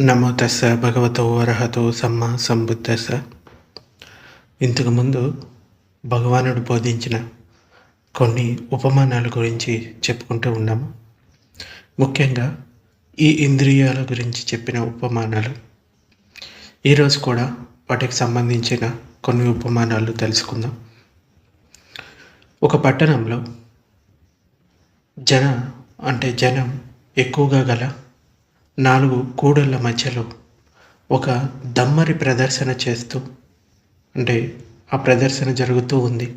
నమో తస్స భగవతో అర్హతో సమ్మ సంబుద్ధస్స. ఇంతకుముందు భగవానుడు బోధించిన కొన్ని ఉపమానాల గురించి చెప్పుకుంటూ ఉన్నాము. ముఖ్యంగా ఈ ఇంద్రియాల గురించి చెప్పిన ఉపమానాలు. ఈరోజు కూడా వాటికి సంబంధించిన కొన్ని ఉపమానాలు తెలుసుకుందాం. ఒక పట్టణంలో జన అంటే జనం ఎక్కువగా గల నాలుగు కూడళ్ళ మధ్యలో ఒక దమ్మరి ప్రదర్శన చేస్తూ అంటే ఆ ప్రదర్శన జరుగుతూ ఉంది.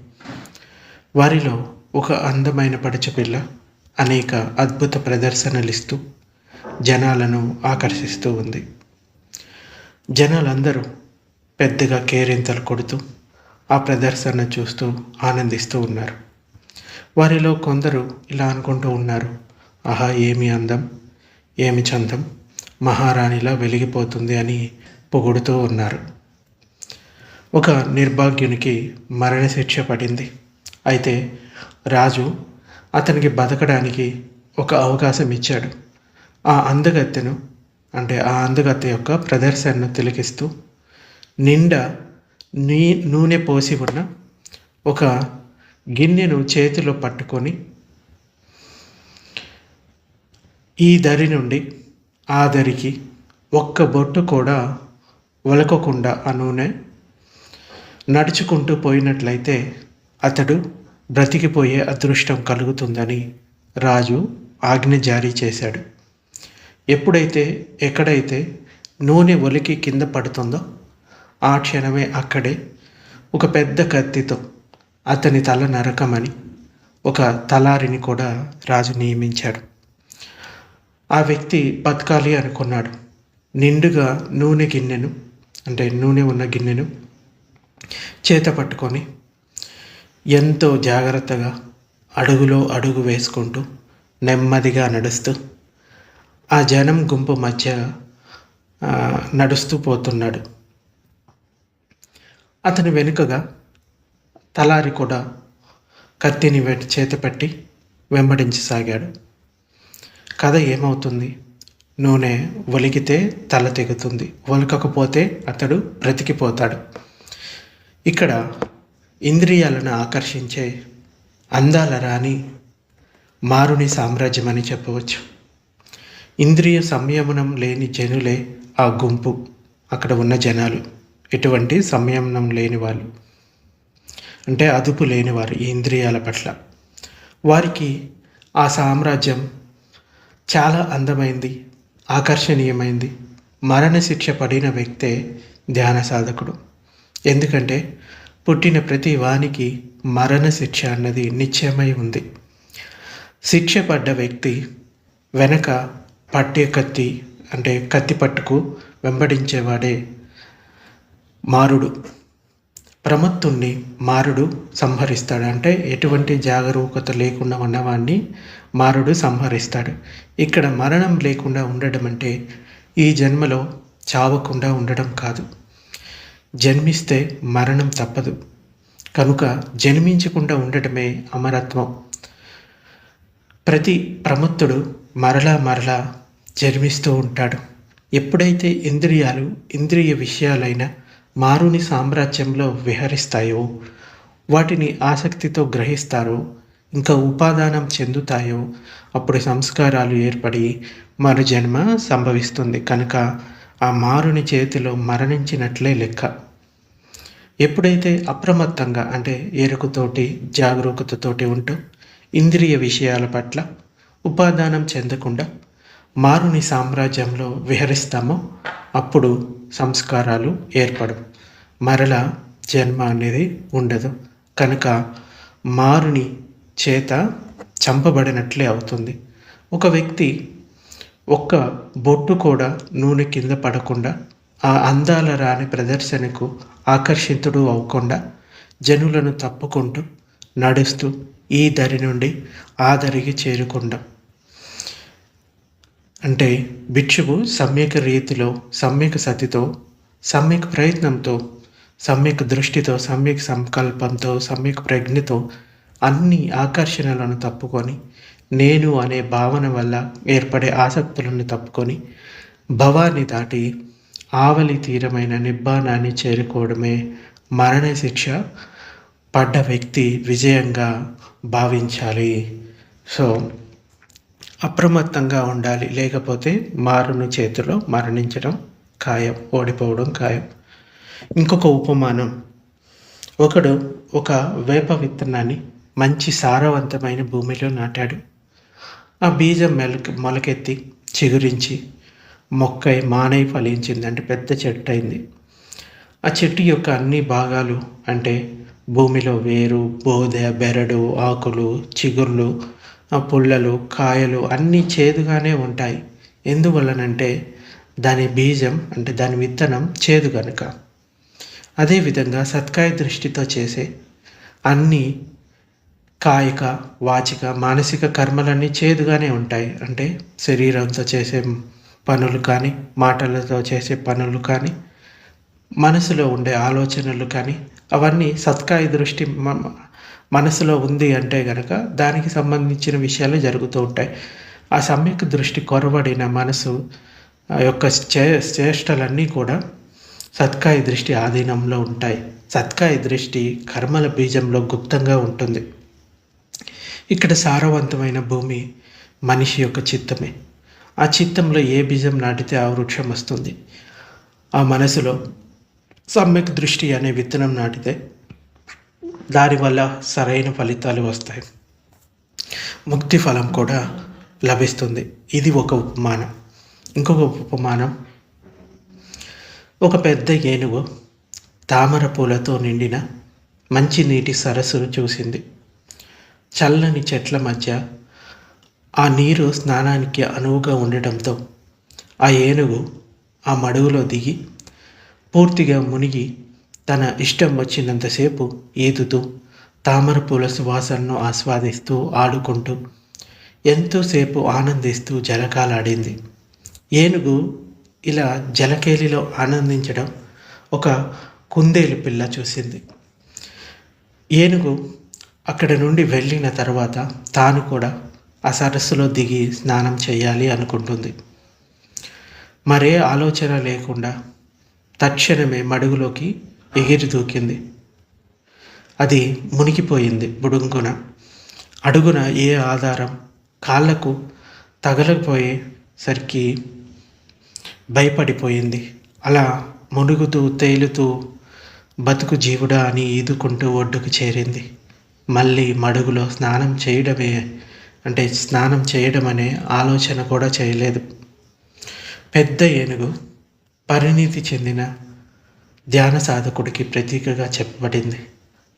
వారిలో ఒక అందమైన పడచపిల్ల అనేక అద్భుత ప్రదర్శనలు ఇస్తూ జనాలను ఆకర్షిస్తూ ఉంది. జనాలందరూ పెద్దగా కేరింతలు కొడుతూ ఆ ప్రదర్శన చూస్తూ ఆనందిస్తూ ఉన్నారు. వారిలో కొందరు ఇలా అనుకుంటూ ఉన్నారు. ఆహా ఏమి అందం? ఏమి చందం? మహారాణిలా వెలిగిపోతుంది అని పొగుడుతూ ఉన్నారు. ఒక నిర్భాగ్యునికి మరణశిక్ష పడింది. అయితే రాజు అతనికి బతకడానికి ఒక అవకాశం ఇచ్చాడు ఆ అందగత్తెను అంటే ఆ అందగత్తె యొక్క ప్రదర్శనను తిలకిస్తూ నిండా నీ నూనె పోసి ఉన్న ఒక గిన్నెను చేతిలో పట్టుకొని ఈ దరి నుండి ఆ దరికి ఒక్క బొట్టు కూడా ఒలకకుండా ఆ నూనె నడుచుకుంటూ పోయినట్లయితే అతడు బ్రతికిపోయే అదృష్టం కలుగుతుందని రాజు ఆజ్ఞ జారీ చేశాడు. ఎప్పుడైతే ఎక్కడైతే నూనె ఒలికి కింద పడుతుందో ఆ క్షణమే అక్కడే ఒక పెద్ద కత్తితో అతని తల నరకమని ఒక తలారిని కూడా రాజు నియమించాడు. ఆ వ్యక్తి బతకాలి అనుకున్నాడు. నిండుగా నూనె గిన్నెను అంటే నూనె ఉన్న గిన్నెను చేత పట్టుకొని ఎంతో జాగ్రత్తగా అడుగులో అడుగు వేసుకుంటూ నెమ్మదిగా నడుస్తూ ఆ జనం గుంపు మధ్య నడుస్తూ పోతున్నాడు. అతని వెనుకగా తలారి కూడా కత్తిని చేత పెట్టి వెంబడించసాగాడు. కథ ఏమవుతుంది? నూనె ఒలిగితే తల తెగుతుంది. ఒలకకపోతే అతడు బ్రతికిపోతాడు. ఇక్కడ ఇంద్రియాలను ఆకర్షించే అందాల రాణి మారుని సామ్రాజ్యం అని చెప్పవచ్చు. ఇంద్రియ సంయమనం లేని జనులే ఆ గుంపు. అక్కడ ఉన్న జనాలు ఎటువంటి సంయమనం లేని వాళ్ళు. అంటే అదుపు లేనివారు ఈ ఇంద్రియాల పట్ల. వారికి ఆ సామ్రాజ్యం చాలా అందమైంది ఆకర్షణీయమైంది. మరణశిక్ష పడిన వ్యక్తే ధ్యాన సాధకుడు. ఎందుకంటే పుట్టిన ప్రతి వానికి మరణశిక్ష అన్నది నిశ్చయమై ఉంది. శిక్ష పడ్డ వ్యక్తి వెనక పట్టే కత్తి అంటే కత్తి పట్టుకు వెంబడించేవాడే మారుడు. ప్రమత్తుణ్ణి మారుడు సంహరిస్తాడు. అంటే ఎటువంటి జాగరూకత లేకుండా ఉన్నవాడిని మారుడు సంహరిస్తాడు. ఇక్కడ మరణం లేకుండా ఉండడం అంటే ఈ జన్మలో చావకుండా ఉండడం కాదు. జన్మిస్తే మరణం తప్పదు. కనుక జన్మించకుండా ఉండటమే అమరత్వం. ప్రతి ప్రమత్తుడు మరలా మరలా జన్మిస్తూ ఉంటాడు. ఎప్పుడైతే ఇంద్రియాలు ఇంద్రియ విషయాలైన మారుని సామ్రాజ్యంలో విహరిస్తాయో? వాటిని ఆసక్తితో గ్రహిస్తారో? ఇంకా ఉపాదానం చెందుతాయో? అప్పుడు సంస్కారాలు ఏర్పడి మరు జన్మ సంభవిస్తుంది కనుక ఆ మారుని చేతిలో మరణించినట్లే లెక్క. ఎప్పుడైతే అప్రమత్తంగా అంటే ఎరుకుతోటి జాగరూకతతోటి ఉంటూ ఇంద్రియ విషయాల పట్ల ఉపాదానం చెందకుండా మారుని సామ్రాజ్యంలో విహరిస్తామో అప్పుడు సంస్కారాలు ఏర్పడవు. మరల జన్మ అనేది ఉండదు. కనుక మారుని చేత చంపబడినట్లే అవుతుంది. ఒక వ్యక్తి ఒక్క బొట్టు కూడా నూనె కింద పడకుండా ఆ అందాల రాని ప్రదర్శనకు ఆకర్షితుడు అవ్వకుండా జనులను తప్పుకుంటూ నడుస్తూ ఈ దరి నుండి ఆ దరికి చేరుకుండా. అంటే భిక్షువు సమ్యక రీతిలో సమ్యక సతితో సమ్యక్ ప్రయత్నంతో సమ్యక్ దృష్టితో సమ్యక్ సంకల్పంతో సమ్యక్ ప్రజ్ఞతో అన్ని ఆకర్షణలను తప్పుకొని నేను అనే భావన వల్ల ఏర్పడే ఆసక్తులను తప్పుకొని భవాన్ని దాటి ఆవలి తీరమైన నిబ్బానాన్ని చేరుకోవడమే మరణశిక్ష పడ్డ వ్యక్తి విజయంగా భావించాలి. సో అప్రమత్తంగా ఉండాలి. లేకపోతే మారుని చేతిలో మరణించడం ఖాయం ఓడిపోవడం ఖాయం. ఇంకొక ఉపమానం. ఒకడు ఒక వేప విత్తనాన్ని మంచి సారవంతమైన భూమిలో నాటాడు. ఆ బీజం మెలక మొలకెత్తి చిగురించి మొక్కై మానై ఫలించింది అంటే పెద్ద చెట్టు అయింది. ఆ చెట్టు యొక్క అన్ని భాగాలు అంటే భూమిలో వేరు బోదె బెరడు ఆకులు చిగుర్లు ఆ పుల్లలు కాయలు అన్నీ చేదుగానే ఉంటాయి. ఎందువలనంటే దాని బీజం అంటే దాని విత్తనం చేదు కనుక అదేవిధంగా సత్కాయ దృష్టితో చేసే అన్ని కాయిక వాచిక మానసిక కర్మలన్నీ చేదుగానే ఉంటాయి. అంటే శరీరంతో చేసే పనులు కానీ మాటలతో చేసే పనులు కానీ మనసులో ఉండే ఆలోచనలు కానీ అవన్నీ సత్కాయ దృష్టి మనసులో ఉంది అంటే కనుక దానికి సంబంధించిన విషయాలు జరుగుతూ ఉంటాయి. ఆ సమ్యక్ దృష్టి కొరబడిన మనసు యొక్క చే చేష్టలన్నీ కూడా సత్కాయ దృష్టి ఆధీనంలో ఉంటాయి. సత్కాయ దృష్టి కర్మల బీజంలో గుప్తంగా ఉంటుంది. ఇక్కడ సారవంతమైన భూమి మనిషి యొక్క చిత్తమే. ఆ చిత్తంలో ఏ బీజం నాటితే ఆ వృక్షం వస్తుంది. ఆ మనసులో సమ్యక్ దృష్టి అనే విత్తనం నాటితే దానివల్ల సరైన ఫలితాలు వస్తాయి. ముక్తి ఫలం కూడా లభిస్తుంది. ఇది ఒక ఉపమానం. ఇంకొక ఉపమానం ఒక పెద్ద ఏనుగు తామర పూలతో నిండిన మంచి నీటి సరస్సును చూసింది. చల్లని చెట్ల మధ్య ఆ నీరు స్నానానికి అనువుగా ఉండటంతో ఆ ఏనుగు ఆ మడుగులో దిగి పూర్తిగా మునిగి తన ఇష్టం వచ్చినంతసేపు ఈదుతూ తామర పూల సువాసనను ఆస్వాదిస్తూ ఆడుకుంటూ ఎంతోసేపు ఆనందిస్తూ జలకాలాడింది. ఏనుగు ఇలా జలకేలిలో ఆనందించడం ఒక కుందేలు పిల్ల చూసింది. ఏనుగు అక్కడ నుండి వెళ్ళిన తర్వాత తాను కూడా ఆ సరస్సులో దిగి స్నానం చేయాలి అనుకుంటుంది. మరే ఆలోచన లేకుండా తక్షణమే మడుగులోకి ఎగిరి దూకింది. అది మునిగిపోయింది బుడుంగున. అడుగున ఏ ఆధారం? కాళ్ళకు తగలకపోయేసరికి భయపడిపోయింది. అలా మునుగుతూ తేలుతూ బతుకు జీవుడా అని ఈదుకుంటూ ఒడ్డుకు చేరింది. మళ్ళీ మడుగులో స్నానం చేయడమే అంటే స్నానం చేయడం అనే ఆలోచన కూడా చేయలేదు. పెద్ద ఏనుగు పరిణితి చెందిన ధ్యాన సాధకుడికి ప్రతీకగా చెప్పబడింది.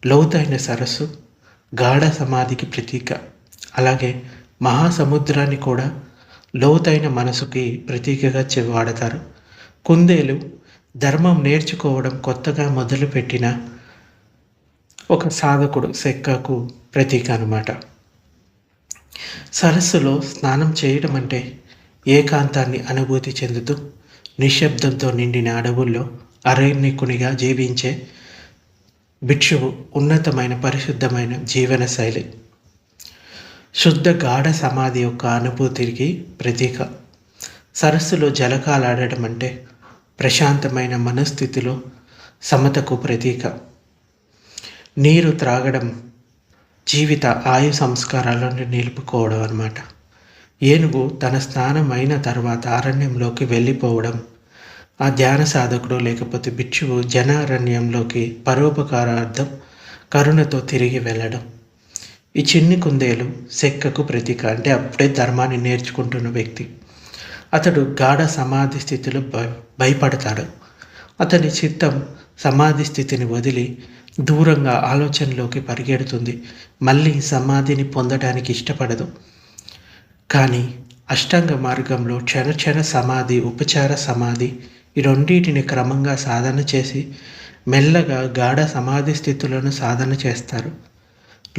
లోతైన సరస్సు గాఢ సమాధికి ప్రతీక. అలాగే మహాసముద్రాన్ని కూడా లోతైన మనసుకి ప్రతీకగా వాడతారు. కుందేలు ధర్మం నేర్చుకోవడం కొత్తగా మొదలుపెట్టిన ఒక సాధకుడు సెక్కకు ప్రతీక అనమాట సరస్సులో స్నానం చేయడం అంటే ఏకాంతాన్ని అనుభూతి చెందుతూ నిశ్శబ్దంతో నిండిన అడవుల్లో అరణ్యకునిగా జీవించే భిక్షువు ఉన్నతమైన పరిశుద్ధమైన జీవన శైలి. శుద్ధ గాఢ సమాధి యొక్క అనుభూతికి ప్రతీక. సరస్సులో జలకాలాడటం అంటే ప్రశాంతమైన మనస్థితిలో సమతకు ప్రతీక. నీరు త్రాగడం జీవిత ఆయు సంస్కారాలను నిలుపుకోవడం అన్నమాట. ఏనుగు తన స్నానం అయిన తర్వాత అరణ్యంలోకి వెళ్ళిపోవడం ఆ ధ్యాన సాధకుడు లేకపోతే భిక్షువు జనారణ్యంలోకి పరోపకారార్థం కరుణతో తిరిగి వెళ్ళడం. ఈ చిన్ని కుందేలు సెక్కకు ప్రతీక అంటే అప్పుడే ధర్మాన్ని నేర్చుకుంటున్న వ్యక్తి. అతడు గాఢ సమాధి స్థితిలో భయపడతాడు. అతని చిత్తం సమాధి స్థితిని వదిలి దూరంగా ఆలోచనలోకి పరిగెడుతుంది. మళ్ళీ సమాధిని పొందడానికి ఇష్టపడదు. కానీ అష్టాంగ మార్గంలో క్షణ క్షణ సమాధి ఉపచార సమాధి ఈ రెండింటిని క్రమంగా సాధన చేసి మెల్లగా గాఢ సమాధి స్థితులను సాధన చేస్తారు.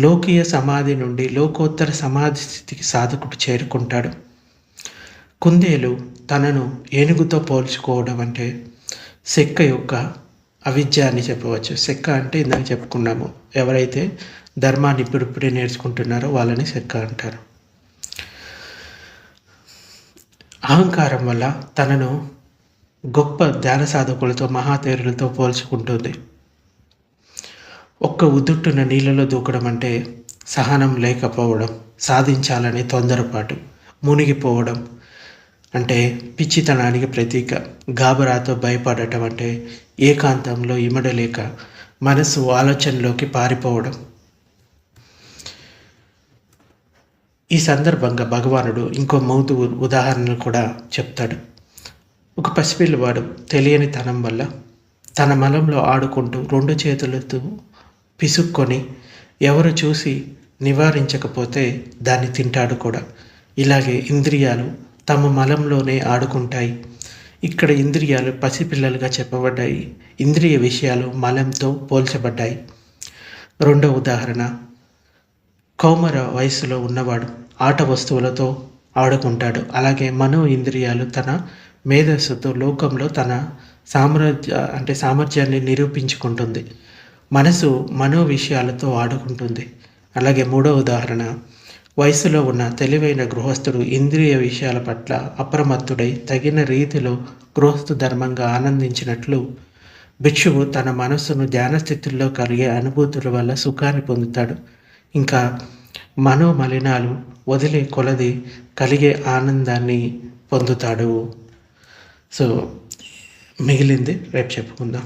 లోకీయ సమాధి నుండి లోకోత్తర సమాధి స్థితికి సాధకుడు చేరుకుంటాడు. కుందేలు తనను ఏనుగుతో పోల్చుకోవడం అంటే సెక్క యొక్క అవిద్య అని చెప్పవచ్చు. సెక్క అంటే ఇందాక చెప్పుకున్నాము. ఎవరైతే ధర్మాన్ని ఇప్పుడిప్పుడే నేర్చుకుంటున్నారో వాళ్ళని సెక్క అంటారు. అహంకారం వల్ల తనను గొప్ప ధ్యాన సాధకులతో మహాతేరులతో పోల్చుకుంటుంది. ఒక్క ఉదుట్టున నీళ్ళలో దూకడం అంటే సహనం లేకపోవడం సాధించాలనే తొందరపాటు మునిగిపోవడం అంటే పిచ్చితనానికి ప్రతీక. గాబరాతో భయపడటం అంటే ఏకాంతంలో ఇమడలేక మనసు ఆలోచనలోకి పారిపోవడం. ఈ సందర్భంగా భగవానుడు ఇంకో మౌతు ఉదాహరణలు కూడా చెప్తాడు. ఒక పసిపిల్లవాడు తెలియని తనం వల్ల తన మలంలో ఆడుకుంటూ రెండు చేతులతో పిసుక్కొని ఎవరు చూసి నివారించకపోతే దాన్ని తింటాడు కూడా. ఇలాగే ఇంద్రియాలు తమ మలంలోనే ఆడుకుంటాయి. ఇక్కడ ఇంద్రియాలు పసిపిల్లలుగా చెప్పబడ్డాయి. ఇంద్రియ విషయాలు మలంతో పోల్చబడ్డాయి. రెండో ఉదాహరణ. కౌమర వయసులో ఉన్నవాడు ఆట వస్తువులతో ఆడుకుంటాడు. అలాగే మనో ఇంద్రియాలు తన మేధస్సుతో లోకంలో తన సామ్రాజ్య అంటే సామర్థ్యాన్ని నిరూపించుకుంటుంది. మనసు మనో విషయాలతో ఆడుకుంటుంది. అలాగే మూడో ఉదాహరణ వయసులో ఉన్న తెలివైన గృహస్థుడు ఇంద్రియ విషయాల పట్ల అప్రమత్తుడై తగిన రీతిలో గృహస్థు ధర్మంగా ఆనందించినట్లు భిక్షువు తన మనస్సును ధ్యానస్థితుల్లో కలిగే అనుభూతుల వల్ల సుఖాన్ని పొందుతాడు. ఇంకా మనోమలినాలు వదిలే కొలది కలిగే ఆనందాన్ని పొందుతాడు. సో మిగిలింది రేపు చెప్పుకుందాం.